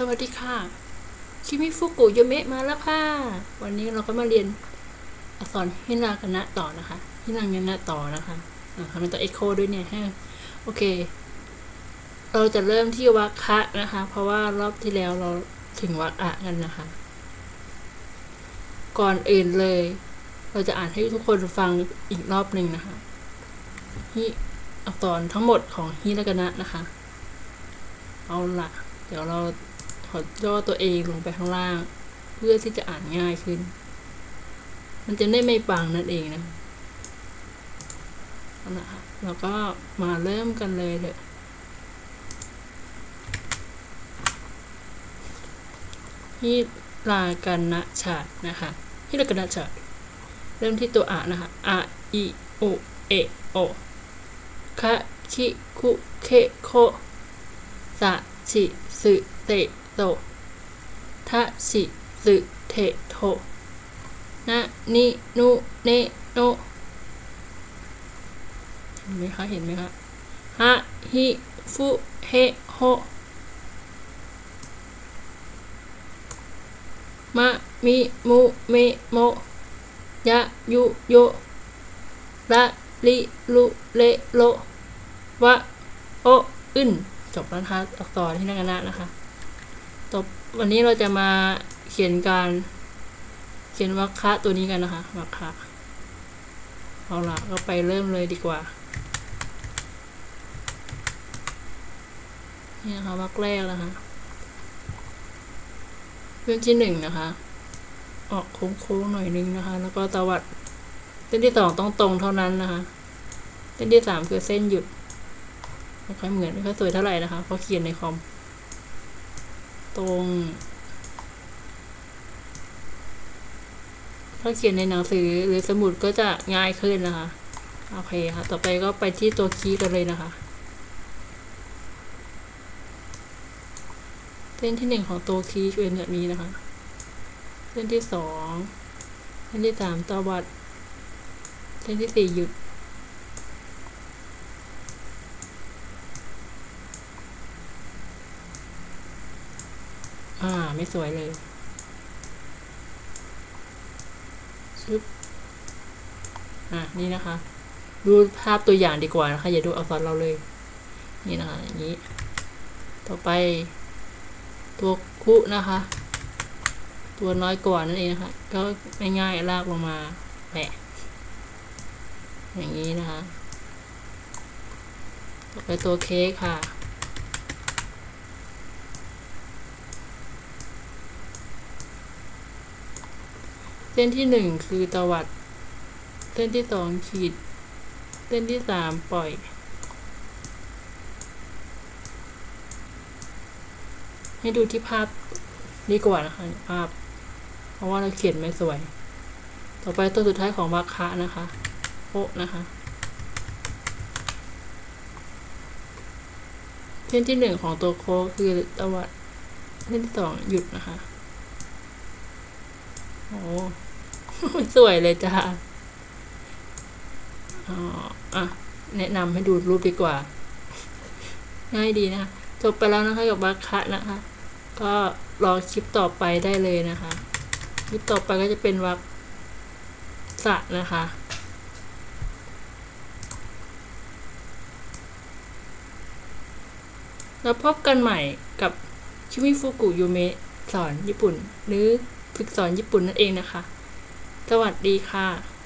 สวัสดีค่ะ คิมิฟุกุโยเมะมาแล้วค่ะ วันนี้เราก็มาเรียนอักษรฮินากานะต่อนะคะฮินางานะต่อนะคะทำเป็นตัวเอ็กโคด้วยเนี่ยฮะโอเค เราจะเริ่มที่วัคะนะคะ เพราะว่ารอบที่แล้วเราถึงวักอะกันนะคะ ก่อนอื่นเลย เราจะอ่านให้ทุกคนฟังอีกรอบหนึ่งนะคะฮิอักษรทั้งหมดของฮินากานะนะคะ เอาละเดี๋ยวเรา ขอย่อตัวเองลงไปข้างล่าง เพื่อที่จะอ่านง่ายขึ้น มันจะได้ไม่ปังนั่นเองนะเอาละคะเราก็มาเริ่มกันเลยเถอะฮิลากันนะชาดนะคะฮิลากันนะชาดเริ่มที่ตัวอะนะคะอะอิโอเอโอคะคิคุเคโคสะชิสึเต โตทะชิสึเทโทนะนินุเนโนเห็นไหมคะ เห็นไหมคะฮะฮิฟุเฮโฮมะมิมุเมโมยะยุโยละลิลุเลโลวะโออึนจบแล้วนะคะอักษรที่นักนะนะคะ ต่อวันนี้เราจะมาเขียนการเขียนวรรคะตัวนี้กันนะคะวรรคะเอาละก็ไปเริ่มเลยดีกว่า นี่นะคะวรรคแรกนะคะเรื่องที่หนึ่งนะคะ ออกโค้งๆหน่อยนึงนะคะ แล้วก็ตวัดเส้นที่สองต้องตรงเท่านั้นนะคะ เส้นที่สามคือเส้นหยุดไม่ค่อยเหมือนไม่ค่อยสวยเท่าไหร่นะคะเพราะเขียนในคอม ตรงถ้าเขียนในหนังสือหรือสมุดก็จะง่ายขึ้นนะคะ โอเคค่ะ ต่อไปก็ไปที่ตัวคีย์กันเลยนะคะ เส้นที่หนึ่งของตัวคีย์เป็นแบบนี้นะคะ เส้นที่สอง เส้นที่สามตวัด เส้นที่สี่หยุด อ่า ไม่สวยเลยชึบอะนี่นะคะ ดูภาพตัวอย่างดีกว่านะคะ อย่าดูอักษรเราเลย นี่นะคะ อย่างนี้ ต่อไป ตัวคุนะคะ ตัวน้อยกว่านั่นเองนะคะ ก็ง่ายๆลากลงมาแปะอย่างนี้นะคะ ต่อไปตัวเค้กค่ะ ส้นที่หนึ่งคือตวัด เส้นที่สองขีด เส้นที่สามปล่อย ให้ดูที่ภาพดีกว่านะคะภาพ เพราะว่าเราเขียนไม่สวย ต่อไปตัวสุดท้ายของวัคคะนะคะโอะนะคะเส้นที่หนึ่งของตัวโค้คือตวัดเส้นที่สองหยุดนะคะ โอ้ สวยเลยจ้าอ๋ออะ แนะนำให้ดูรูปดีกว่า ง่ายดีนะ จบไปแล้วนะคะกับบัคคะนะคะ ก็รอคลิปต่อไปได้เลยนะคะ คลิปต่อไปก็จะเป็นวักสะนะคะแล้วพบกันใหม่กับชิมิฟุกุยูเมะสอนญี่ปุ่น หรือฝึกสอนญี่ปุ่นนั่นเองนะคะ สวัสดีค่ะ